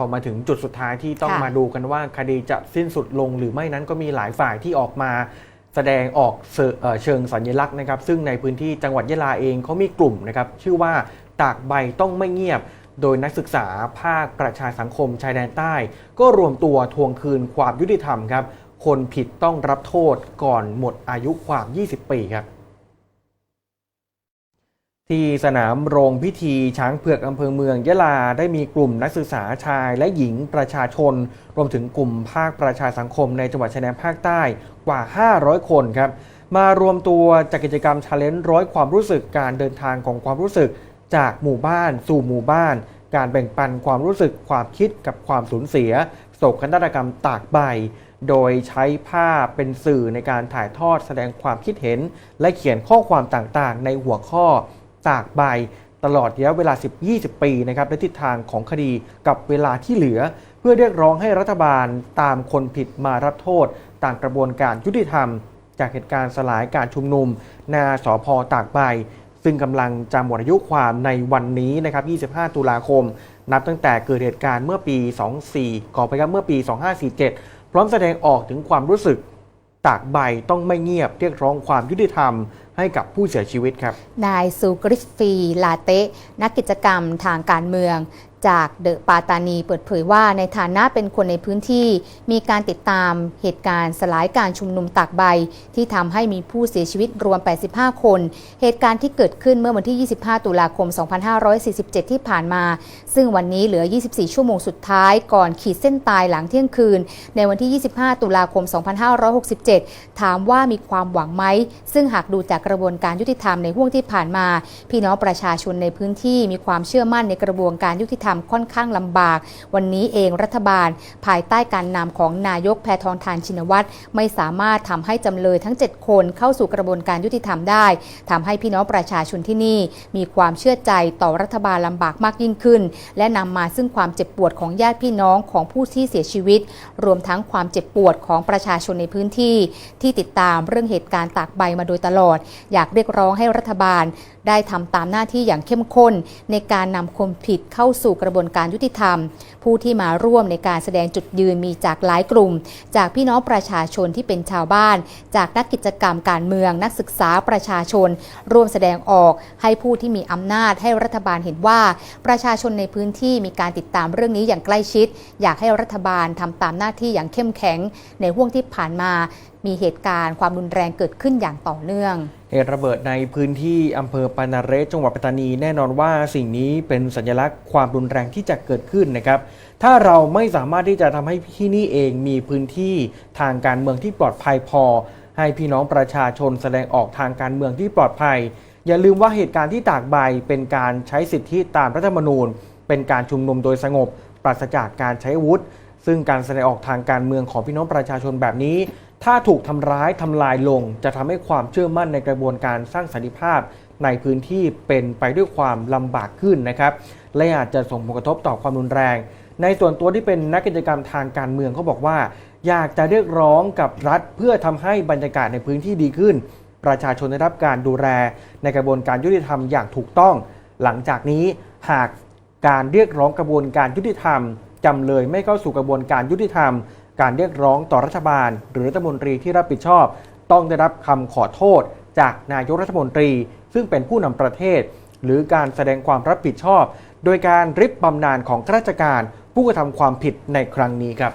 พอมาถึงจุดสุดท้ายที่ต้องค่ะ มาดูกันว่าคดีจะสิ้นสุดลงหรือไม่นั้นก็มีหลายฝ่ายที่ออกมาแสดงออกเชิงเอ่อเชิงสัญลักษณ์นะครับ ซึ่งในพื้นที่จังหวัดยะลาเองเขามีกลุ่มนะครับ ชื่อว่าตากใบต้องไม่เงียบ โดยนักศึกษาภาคประชาสังคมชายแดนใต้ ก็รวมตัวทวงคืนความยุติธรรมครับ คนผิดต้องรับโทษก่อนหมดอายุความ 20 ปีครับ ที่สนามโรงพิธีช้างเผือกอำเภอเมืองยะลาได้มีกลุ่มนักศึกษาชายและหญิงประชาชน รวมถึงกลุ่มภาคประชาสังคมในจังหวัดชายแดนภาคใต้กว่า 500 คนครับ มารวมตัวจากกิจกรรมชาเลนจ์ร้อยความรู้สึกการเดินทางของความรู้สึก จากหมู่บ้านสู่หมู่บ้าน การแบ่งปันความรู้สึกความคิดกับความสูญเสียโศกนาฏกรรมตากใบ โดยใช้ภาพเป็นสื่อในการถ่ายทอดแสดงความคิดเห็น และเขียนข้อความต่างๆ ในหัวข้อ ตากใบตลอดระยะเวลา 10-20 ปีนะครับและทิศทางของคดีกับเวลาที่เหลือ เพื่อเรียกร้องให้รัฐบาลตามคนผิดมารับโทษตามกระบวนการยุติธรรม จากเหตุการณ์สลายการชุมนุมนาสพตากใบ ซึ่งกำลังจะหมดอายุความในวันนี้นะครับ 25 ตุลาคม นับตั้งแต่เกิดเหตุการณ์เมื่อปี 24ก่อไปครับเมื่อปี 2547 พร้อมแสดงออกถึงความรู้สึก ตากใบต้องไม่เงียบเรียกร้องความยุติธรรมให้กับผู้เสียชีวิตครับ นายซูกริฟฟีลาเตะนักกิจกรรมทางการเมือง จากเดอะปาตานีเปิดเผยว่าในฐานะเป็นคนในพื้นที่ มีการติดตามเหตุการณ์สลายการชุมนุมตากใบ ที่ทำให้มีผู้เสียชีวิตรวม 85 คน เหตุการณ์ที่เกิดขึ้นเมื่อวันที่ 25 ตุลาคม 2547 ที่ผ่านมา ซึ่งวันนี้เหลือ 24 ชั่วโมงสุดท้ายก่อนขีดเส้นตายหลังเที่ยงคืน ในวันที่ 25 ตุลาคม 2567 ถามว่ามีความหวังไหม ซึ่งหากดูจากกระบวนการยุติธรรมในห่วงที่ผ่านมา พี่น้องประชาชนในพื้นที่มีความเชื่อมั่นในกระบวนการยุติธรรมค่อนข้างลำบาก วันนี้เองรัฐบาล ภายใต้การนำของนายกแพทองทานชินวัตรไม่สามารถทำให้จำเลยทั้ง 7 คนเข้าสู่กระบวนการยุติธรรมได้ทำให้พี่น้องประชาชนที่นี่ มีความเชื่อใจต่อรัฐบาลลำบากมากยิ่งขึ้น และนำมาซึ่งความเจ็บปวดของญาติพี่น้องของผู้ที่เสียชีวิต รวมทั้งความเจ็บปวดของประชาชนในพื้นที่ ที่ติดตามเรื่องเหตุการณ์ตากใบมาโดยตลอด อยากเรียกร้องให้รัฐบาล ได้ทำตามหน้าที่อย่างเข้มข้น ในการนำคนผิดเข้าสู่กระบวนการยุติธรรม ผู้ที่มาร่วมในการแสดงจุดยืนมีจากหลายกลุ่ม จากพี่น้องประชาชนที่เป็นชาวบ้าน จากนักกิจกรรมการเมือง นักศึกษาประชาชน ร่วมแสดงออกให้ผู้ที่มีอำนาจให้รัฐบาลเห็นว่า ประชาชนในพื้นที่มีการติดตามเรื่องนี้อย่างใกล้ชิด อยากให้รัฐบาลทำตามหน้าที่อย่างเข้มแข็ง ในห่วงที่ผ่านมา มีเหตุการณ์ความรุนแรงเกิดขึ้นอย่างต่อเนื่อง เหตุระเบิดในพื้นที่อำเภอปานาเรศจังหวัดปัตตานีแน่นอนว่าสิ่งนี้เป็นสัญลักษณ์ความรุนแรงที่จะเกิดขึ้นนะครับ ถ้าเราไม่สามารถที่จะทำให้ที่นี่เองมีพื้นที่ทางการเมืองที่ปลอดภัยพอ ให้พี่น้องประชาชนแสดงออกทางการเมืองที่ปลอดภัย อย่าลืมว่าเหตุการณ์ที่ตากใบเป็นการใช้สิทธิตามรัฐธรรมนูญ เป็นการชุมนุมโดยสงบ ปราศจากการใช้วุธ ซึ่งการแสดงออกทางการเมืองของพี่น้องประชาชนแบบนี้ ถ้าถูกทำร้ายทำลายลง จะทำให้ความเชื่อมั่นในกระบวนการสร้างสันติภาพในพื้นที่เป็นไปด้วยความลำบากขึ้นนะครับและอาจจะส่งผลกระทบต่อความรุนแรง ในส่วนตัวที่เป็นนักกิจกรรมทางการเมืองเขาบอกว่า อยากจะเรียกร้องกับรัฐ เพื่อทำให้บรรยากาศในพื้นที่ดีขึ้น ประชาชนได้รับการดูแลในกระบวนการยุติธรรมอย่างถูกต้อง หลังจากนี้หากการเรียกร้องกระบวนการยุติธรรมจำเลยไม่เข้าสู่กระบวนการยุติธรรม การเรียกร้องต่อรัฐบาล หรือรัฐมนตรีที่รับผิดชอบ ต้องได้รับคำขอโทษ จากนายกรัฐมนตรี ซึ่งเป็นผู้นำประเทศ หรือการแสดงความรับผิดชอบ โดยการริบบำนาญของข้าราชการ ผู้กระทำความผิดในครั้งนี้ครับ